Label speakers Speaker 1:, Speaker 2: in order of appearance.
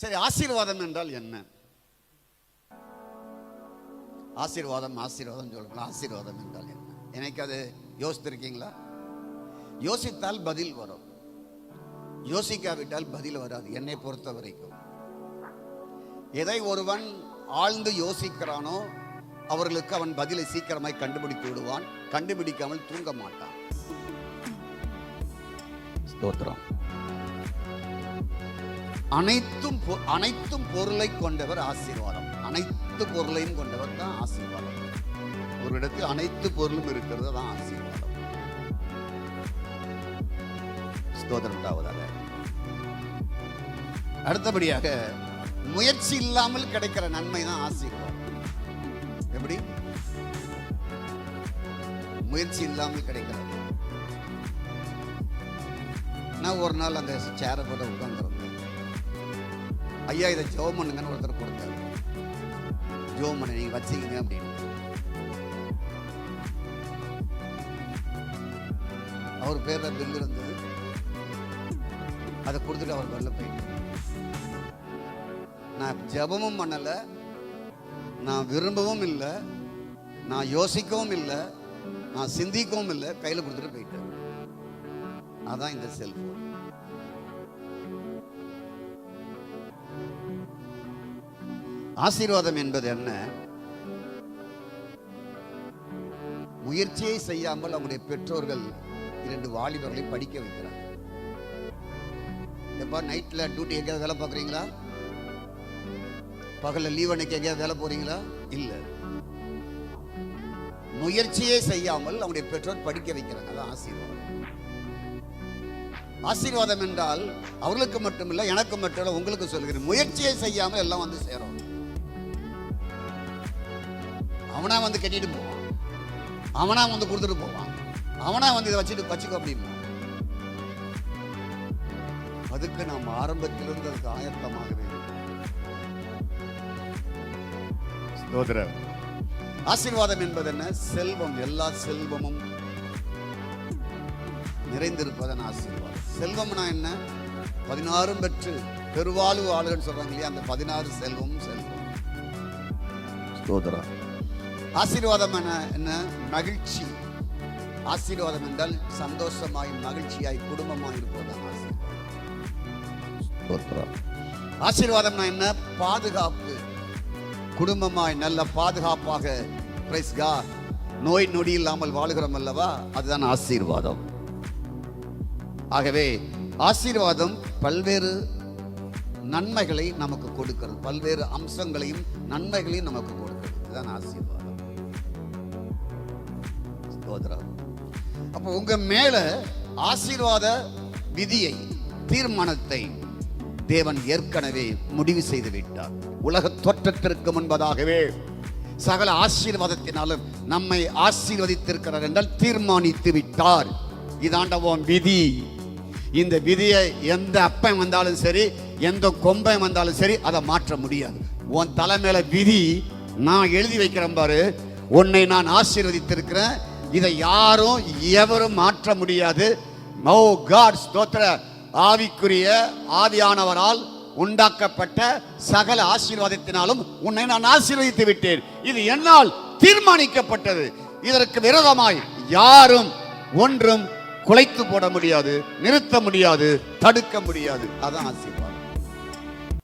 Speaker 1: சரி ஆசீர்வாதம் என்றால் என்ன? ஆசீர்வாதம் ஆசீர்வாதம் சொல்லுங்கள் ஆசீர்வாதம் என்றால் என்ன? எனக்கு அது யோசித்திருக்கீங்களா? யோசித்தால் பதில் வரும். யோசிக்காவிட்டால் பதில் வராது என்னை பொறுத்த வரைக்கும் எதை ஒருவன் ஆழ்ந்து யோசிக்கிறானோ அவர்களுக்கு அவன் பதிலை சீக்கிரமாய் கண்டுபிடித்து விடுவான். கண்டுபிடிக்காமல் தூங்க மாட்டான். ஸ்தோத்திரம். அனைத்தும் அனைத்தும் பொருளை கொண்டவர் ஆசீர்வாதம். அனைத்து பொருளையும் கொண்டவர் தான் ஆசீர்வாதம். ஒரு இடத்தில் அனைத்து பொருளும் இருக்கிறது தான் ஆசீர்வாதம். ஸ்தோத்திரம் அடுத்தபடியாக முயற்சி இல்லாமல் கிடைக்கிற நன்மை தான் ஆசீர்வாதம். எப்படி? முயற்சி இல்லாமல் கிடைக்கிறது. நான் ஒரு நாள் அந்த சேரை போட்டு உட்காந்துருந்தேன் ஐயா இதை ஜெபம் பண்ணுங்கன்னு ஒருத்தர் கொடுத்தாரு. ஜெபம் பண்ண நீங்க வச்சுக்கங்க அப்படின்னு. அவர் பேர்ல பில் இருந்தது? அதை கொடுத்துட்டு அவர் வெளில போயிட்டேன் நான் ஜெபமும் பண்ணல. நான் விரும்பவும் இல்லை. நான் யோசிக்கவும் இல்லை. நான் சிந்திக்கவும் இல்லை. கையில் கொடுத்துட்டு போயிட்டேன் அதான் இந்த செல்ஃபோன் ஆசீர்வாதம் என்பது என்ன? முயற்சியை செய்யாமல் அவங்களுடைய பெற்றோர்கள் இரண்டு வாலிபர்களை படிக்க வைக்கிறாங்க. எப்பா நைட்ல டியூட்டி எங்கேயாவது வேலை பார்க்குறீங்களா? பகல லீவ் அன்னைக்கு எங்கேயாவது வேலை போறீங்களா? இல்ல. முயற்சியே செய்யாமல் அவங்களுடைய பெற்றோர் படிக்க வைக்கிறாங்க. அதான் ஆசீர்வாதம். ஆசீர்வாதம் என்றால் அவர்களுக்கு மட்டுமில்ல எனக்கு மட்டும் உங்களுக்கு சொல்கிறேன் முயற்சியை செய்யாமல் எல்லாம் வந்து சேரும். அவனா வந்து கட்டிட்டு போவான் அவனா வந்து கொடுத்துட்டு போவான் அவனா வந்து இதை வச்சுட்டு வச்சுக்கோ அப்படிமா அதுக்கு நாம் ஆரம்பத்திலிருந்து அதுக்கு ஆயத்தமாக வேண்டும் ஸ்தோத்திரம். ஆசீர்வாதம் என்பது என்ன? செல்வம். எல்லா செல்வமும் நிறைந்திருப்பதன் ஆசீர்வாதம். செல்வம்னா என்ன? பதினாறும் பெற்று பெருவாழ்வு ஆளுகள் சொல்றாங்க இல்லையா? அந்த பதினாறு செல்வமும் செல்வம் ஸ்தோத்திரம். ஆசீர்வாதம் என்ன? என்ன? மகிழ்ச்சி. ஆசீர்வாதம் என்றால் சந்தோஷமாய் மகிழ்ச்சியாய் குடும்பமாய் இருப்பதுதான் ஆசீர்வாதம். ஆசீர்வாதம்னா என்ன? பாதுகாப்பு. குடும்பமாய் நல்ல பாதுகாப்பாக praise நோய் நொடி இல்லாமல் வாழுகிறோம் அல்லவா? அதுதான் ஆசீர்வாதம். ஆகவே ஆசீர்வாதம் பல்வேறு நன்மைகளை நமக்கு கொடுக்கிறது. பல்வேறு அம்சங்களையும் நன்மைகளையும் நமக்கு கொடுக்கிறது. இதுதான் ஆசீர்வாதம். ஸ்தோத்திரம். அப்போ உங்க மேல ஆசீர்வாத விதியை தீர்மானத்தை தேவன் ஏற்கனவே முடிவு செய்து விட்டார். உலக தோற்றத்திற்கு முன்பதாகவே சகல ஆசீர்வாதத்தினாலும் நம்மை ஆசீர்வதித்திருக்கிறார் என்றால் தீர்மானித்து விட்டார். இதாண்டவோம் விதி. இந்த விதியை எந்த அப்பன் வந்தாலும் சரி எந்த கொம்பன் வந்தாலும் சரி அதை மாற்ற முடியாது. உன் தலை விதி நான் எழுதி வைக்கிறேன் பாரு. உன்னை நான் ஆசீர்வதித்திருக்கிறேன். இதை யாரும் எவரும் மாற்ற முடியாது. மௌ காட் ஸ்தோத்திர. ஆவிக்குரிய ஆவியானவரால் உண்டாக்கப்பட்ட சகல ஆசீர்வாதத்தினாலும் உன்னை நான் ஆசீர்வதித்து விட்டேன். இது என்னால் தீர்மானிக்கப்பட்டது. இதற்கு விரோதமாய் யாரும் ஒன்றும் குலைத்து போட முடியாது நிறுத்த முடியாது தடுக்க முடியாது. அதான் ஆசீர்வாதம்.